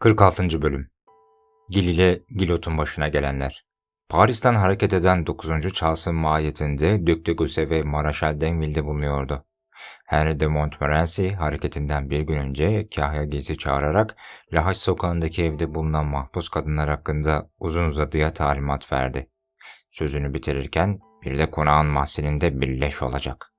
46. Bölüm Gil ile Gilot'un başına gelenler Paris'ten hareket eden 9. Charles'ın mahiyetinde Duc de Gausse ve Maraşal Denville'de bulunuyordu. Henry de Montmorency hareketinden bir gün önce Kahya Giz'i çağırarak Lahaç sokağındaki evde bulunan mahpus kadınlar hakkında uzun uzadıya talimat verdi. Sözünü bitirirken bir de konağın mahzeninde bir leş olacak.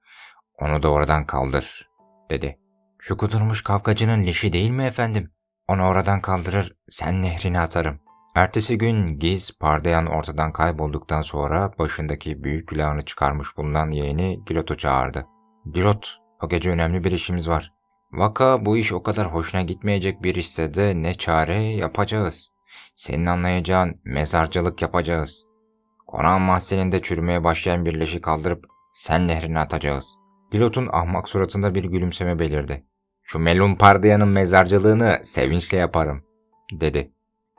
Onu da oradan kaldır, dedi. Şu kudurmuş kavgacının leşi değil mi efendim? Onu oradan kaldırır, sen nehrine atarım. Ertesi gün Giz Pardayan ortadan kaybolduktan sonra başındaki büyük külahını çıkarmış bulunan yeğeni Gilot'u çağırdı. Gilot, o gece önemli bir işimiz var. Vaka bu iş o kadar hoşuna gitmeyecek bir işse de ne çare yapacağız. Senin anlayacağın mezarcılık yapacağız. Konağın mahzeninde çürümeye başlayan bir leşi kaldırıp sen nehrine atacağız. Pilotun ahmak suratında bir gülümseme belirdi. Şu Melun Pardayan'ın mezarcılığını sevinçle yaparım, dedi.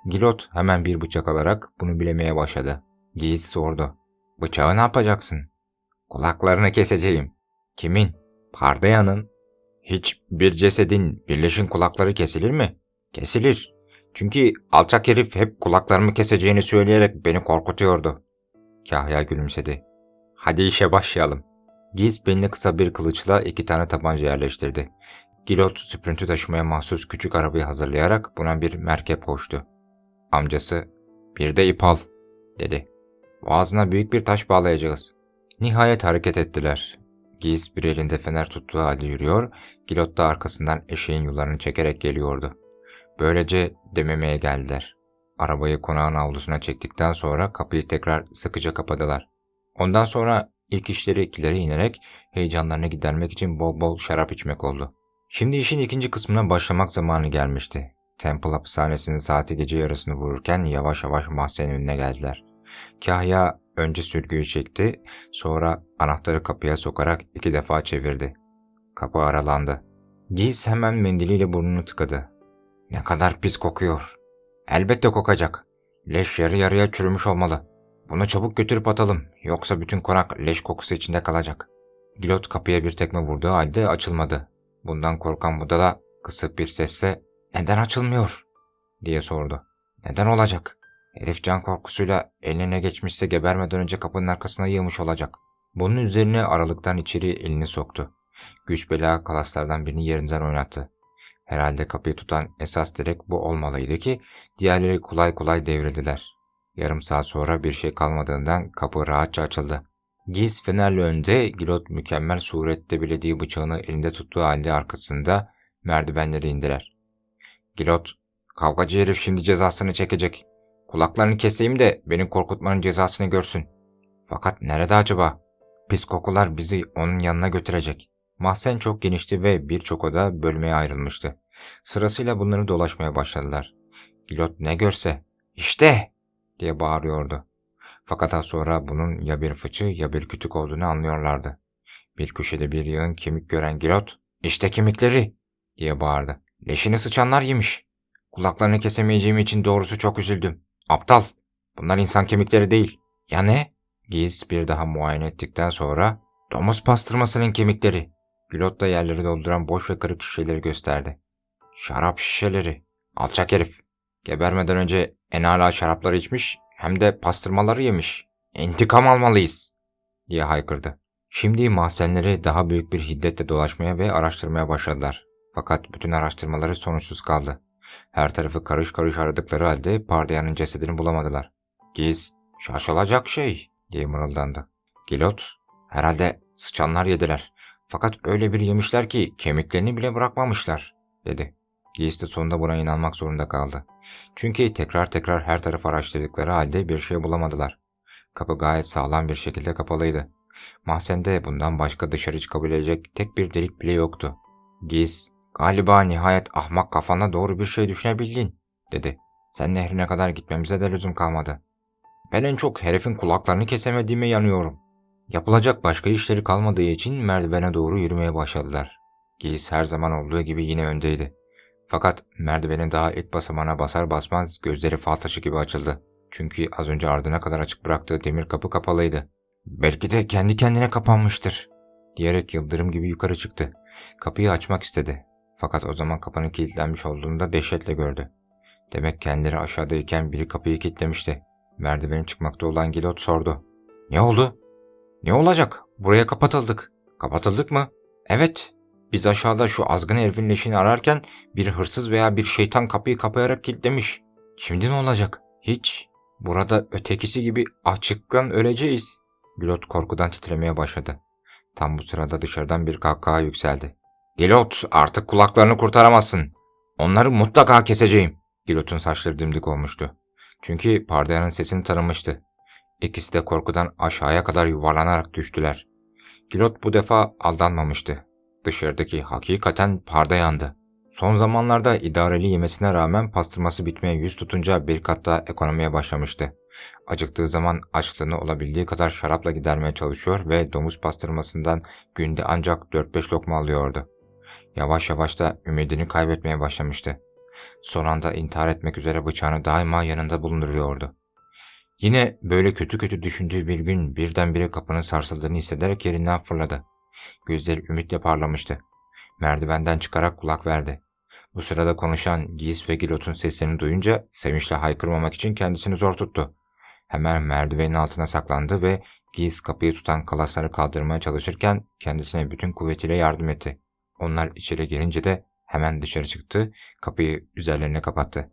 Gilot hemen bir bıçak alarak bunu bilemeye başladı. Giz sordu. Bıçağı ne yapacaksın? Kulaklarını keseceğim. Kimin? Pardayan'ın. Hiç bir cesedin birleşin kulakları kesilir mi? Kesilir. Çünkü alçak herif hep kulaklarımı keseceğini söyleyerek beni korkutuyordu. Kahya gülümsedi. Hadi işe başlayalım. Giz beline kısa bir kılıçla iki tane tabanca yerleştirdi. Gilot süprüntü taşımaya mahsus küçük arabayı hazırlayarak buna bir merkep koştu. Amcası, bir de ip al, dedi. Boğazına büyük bir taş bağlayacağız. Nihayet hareket ettiler. Giz bir elinde fener tuttuğu halde yürüyor, Gilot da arkasından eşeğin yollarını çekerek geliyordu. Böylece dememeye geldiler. Arabayı konağın avlusuna çektikten sonra kapıyı tekrar sıkıca kapadılar. Ondan sonra ilk işleri ikilere inerek heyecanlarını gidermek için bol bol şarap içmek oldu. Şimdi işin ikinci kısmına başlamak zamanı gelmişti. Temple hapishanesinin saati gece yarısını vururken yavaş yavaş mahzenin önüne geldiler. Kahya önce sürgüyü çekti, sonra anahtarı kapıya sokarak iki defa çevirdi. Kapı aralandı. Giz hemen mendiliyle burnunu tıkadı. Ne kadar pis kokuyor. Elbette kokacak. Leş yarı yarıya çürümüş olmalı. Bunu çabuk götürüp atalım, yoksa bütün konak leş kokusu içinde kalacak. Gilot kapıya bir tekme vurduğu halde açılmadı. Bundan korkan budala kısık bir sesle ''Neden açılmıyor?'' diye sordu. ''Neden olacak? Herif can korkusuyla eline geçmişse gebermeden önce kapının arkasına yığmış olacak.'' Bunun üzerine aralıktan içeri elini soktu. Güç bela kalaslardan birini yerinden oynattı. Herhalde kapıyı tutan esas direk bu olmalıydı ki diğerleri kolay kolay devrildiler. Yarım saat sonra bir şey kalmadığından kapı rahatça açıldı. Giz fenerle önde, Gilot mükemmel surette bilediği bıçağını elinde tuttuğu halde arkasında merdivenleri indiler. Gilot, kavgacı herif şimdi cezasını çekecek. Kulaklarını keseyim de beni korkutmanın cezasını görsün. Fakat nerede acaba? Pis kokular bizi onun yanına götürecek. Mahzen çok genişti ve birçok oda bölmeye ayrılmıştı. Sırasıyla bunları dolaşmaya başladılar. Gilot ne görse, işte diye bağırıyordu. Fakat az sonra bunun ya bir fıçı ya bir kütük olduğunu anlıyorlardı. Bir köşede bir yığın kemik gören Gilot, işte kemikleri diye bağırdı. Leşini sıçanlar yemiş. Kulaklarını kesemeyeceğim için doğrusu çok üzüldüm. Aptal, bunlar insan kemikleri değil. Ya ne? Giz bir daha muayene ettikten sonra, domuz pastırmasının kemikleri. Gilot da yerleri dolduran boş ve kırık şişeleri gösterdi. Şarap şişeleri. Alçak herif. Gebermeden önce en âlâ şarapları içmiş hem de pastırmaları yemiş. İntikam almalıyız diye haykırdı. Şimdi mahzenleri daha büyük bir hiddetle dolaşmaya ve araştırmaya başladılar. Fakat bütün araştırmaları sonuçsuz kaldı. Her tarafı karış karış aradıkları halde Pardayan'ın cesedini bulamadılar. Giz, şaşılacak şey diye mırıldandı. Gilot, herhalde sıçanlar yediler. Fakat öyle bir yemişler ki kemiklerini bile bırakmamışlar dedi. Giz de sonunda buna inanmak zorunda kaldı. Çünkü tekrar tekrar her tarafı araştırdıkları halde bir şey bulamadılar. Kapı gayet sağlam bir şekilde kapalıydı. Mahzende bundan başka dışarı çıkabilecek tek bir delik bile yoktu. Giz, galiba nihayet ahmak kafana doğru bir şey düşünebildin, dedi. Sen nehrine kadar gitmemize de lüzum kalmadı. Ben en çok herifin kulaklarını kesemediğime yanıyorum. Yapılacak başka işleri kalmadığı için merdivene doğru yürümeye başladılar. Giz her zaman olduğu gibi yine öndeydi. Fakat merdivenin daha ilk basamağına basar basmaz gözleri fal taşı gibi açıldı. Çünkü az önce ardına kadar açık bıraktığı demir kapı kapalıydı. Belki de kendi kendine kapanmıştır diyerek yıldırım gibi yukarı çıktı. Kapıyı açmak istedi. Fakat o zaman kapının kilitlenmiş olduğunu da dehşetle gördü. Demek kendileri aşağıdayken biri kapıyı kilitlemişti. Merdiveni çıkmakta olan Gilot sordu. Ne oldu? Ne olacak? Buraya kapatıldık. Kapatıldık mı? Evet. Biz aşağıda şu azgın herifin leşini ararken bir hırsız veya bir şeytan kapıyı kapayarak kilitlemiş. Şimdi ne olacak? Hiç. Burada ötekisi gibi açıktan öleceğiz. Gilot korkudan titremeye başladı. Tam bu sırada dışarıdan bir kahkaha yükseldi. Gilot artık kulaklarını kurtaramazsın. Onları mutlaka keseceğim. Gilot'un saçları dimdik olmuştu. Çünkü Pardayan'ın sesini tanımıştı. İkisi de korkudan aşağıya kadar yuvarlanarak düştüler. Gilot bu defa aldanmamıştı. Dışarıdaki hakikaten Pardayan'dı. Son zamanlarda idareli yemesine rağmen pastırması bitmeye yüz tutunca bir kat daha ekonomiye başlamıştı. Acıktığı zaman açlığını olabildiği kadar şarapla gidermeye çalışıyor ve domuz pastırmasından günde ancak 4-5 lokma alıyordu. Yavaş yavaş da ümidini kaybetmeye başlamıştı. Son anda intihar etmek üzere bıçağını daima yanında bulunduruyordu. Yine böyle kötü kötü düşündüğü bir gün birdenbire kapının sarsıldığını hissederek yerinden fırladı. Gözleri ümitle parlamıştı. Merdivenden çıkarak kulak verdi. Bu sırada konuşan Giz ve Gilot'un seslerini duyunca sevinçle haykırmamak için kendisini zor tuttu. Hemen merdivenin altına saklandı ve Giz kapıyı tutan kalasları kaldırmaya çalışırken kendisine bütün kuvvetiyle yardım etti. Onlar içeri girince de hemen dışarı çıktı, kapıyı üzerlerine kapattı.